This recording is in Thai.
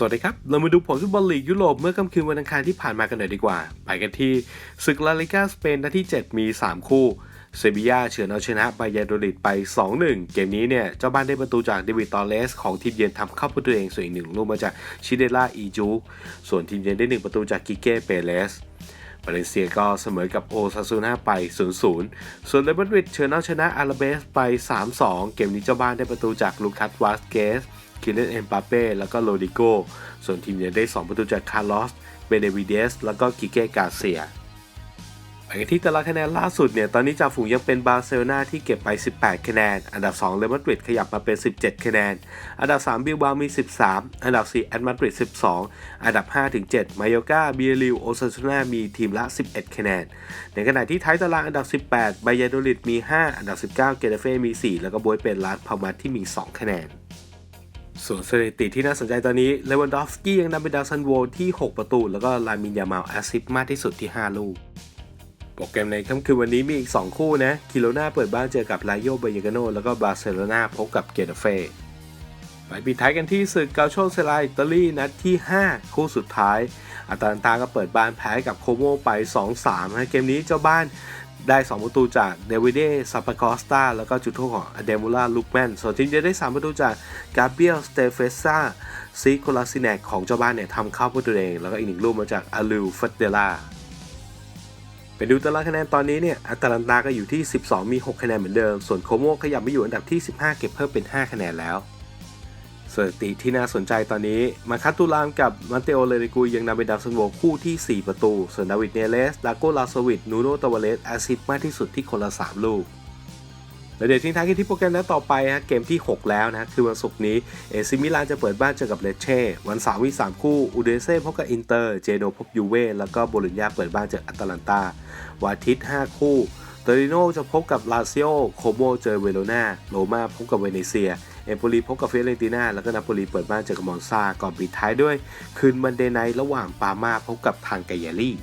สวัสดีครับ เรามาดูผลฟุตบอลลีกยุโรปเมื่อค่ำคืนวันอังคารที่ผ่านมากันหน่อยดีกว่า ไปกันที่ศึกลาลิกาสเปนนัดที่ 7 มี 3 คู่ เซบียาเฉือนเอาชนะบายาโดริดไป 2-1 เกมนี้เนี่ย เจ้าบ้านได้ประตูจากเดวิดตอร์เลส ของทีมเยือนทำเข้าประตูเองส่วนอีกหนึ่งลูกมาจากชิเดล่าอีจู ส่วนทีมเยือนได้ 1 ประตูจากกิเก้เปเรสบาเลนเซียก็เสมอกับโอซาซูนาไป 0-0 ส่วนเรอัลมาดริดเชิญเอาชนะอาราเบสไป 3-2 เกมนี้เจ้าบ้านได้ประตูจากลูคัสวาสเกส คิเลนเอ็มปาเป้แล้วก็โรดิโก ส่วนทีมเยือนได้ 2 ประตูจากคาร์ลอส เบเดวิเดส แล้วก็กิเก้กาเซียไปกันที่ตารางคะแนนล่าสุดเนี่ย ตอนนี้จ่าฝูงยังเป็นบาร์เซโลนาที่เก็บไป 18 คะแนน อันดับ 2 เรอัลมาดริดขยับมาเป็น 17 คะแนน อันดับ 3 บิลบามี 13 อันดับ 4 แอตมาดริด 12 อันดับ 5-7 มายอกาเบียริว โอซาซูนามีทีมละ 11 คะแนน ในขณะที่ท้ายตารางอันดับ 18 บายาโดริดมี 5 อันดับ 19 เกเรเฟ่มี 4 แล้วก็โบยเป็นลาสพามาที่มี 2 คะแนน ส่วนสถิติที่น่าสนใจตอนนี้เลวันดอฟสกี้ยังนำเป็นดาวซันโวที่ 6 ประตู แล้วก็ลามินยามาลแอซิสมากที่สุดที่ 5 ลูก โปรแกรมในค่ำคืนวันนี้มีอีก 2 คู่นะคิโลนาเปิดบ้านเจอกับไลโยเบยกาโนแล้วก็บาร์เซโลนาพบกับเกเรเฟ่ไปปิดท้ายกันที่ศึกเกาโชเซลาอิตาลีนัดที่ 5 คู่สุดท้ายอาตาลันตาก็เปิดบ้านแพ้กับโคโมไป 2-3นะเกมนี้เจ้าบ้าน ได้ 2 ประตูจากเดวิเดซาปากอสตาแล้วก็จุดโทษของอเดมูล่าลูกแมนส่วนทีมจะได้ 3 ประตูจากกาเบียลสเตเฟซ่าซีโคลาซินแนกของเจ้าบ้านเนี่ยทำเข้าประตูเอง แล้วก็อีกหนึ่งลูกมาจากอาลูฟัตเดล่าไปดูตารางคะแนนตอนนี้เนี่ยอาตาลันตาก็อยู่ที่ 12 มี 6 คะแนนเหมือนเดิม ส่วนโคโมขยับมาอยู่อันดับที่ 15 เก็บเพิ่มเป็น 5 คะแนนแล้ว สถิติที่น่าสนใจตอนนี้ มาคัตตูรามกับมาเตโอเลริกุยยังนำเป็นดาวซันโวคู่ที่ 4 ประตู ส่วนดาวิดเนเลส ดาโกลาโซวิดนูโนตาวเลสแอซิดมากที่สุดที่คนละ 3 ลูกแล้วเดี๋ยวทิ้งท้ายกันที่โปรแกรมนัดต่อไปฮะเกมที่ 6 แล้วนะคือวันศุกร์นี้เอซิมิลานจะเปิดบ้านเจอกับเลเช่วันเสาร์มี3คู่อูเดเซ่พบกับอินเตอร์เจโนพบยูเว่แล้วก็โบโลญญาเปิดบ้านเจออัตแลนตาวันอาทิตย์ 5 คู่เตอริโนจะพบกับลาซิโอโคโมเจอเวโรนาโรมาพบกับเวเนเซีย เอมโปลีพบกับเฟเรนติน่าแล้วก็นาโปลีเปิดบ้านเจอกับมอนซาก่อนปิดท้ายด้วย คืนมันเดย์ไนท์ระหว่างปามาพบกับทางไกยารี่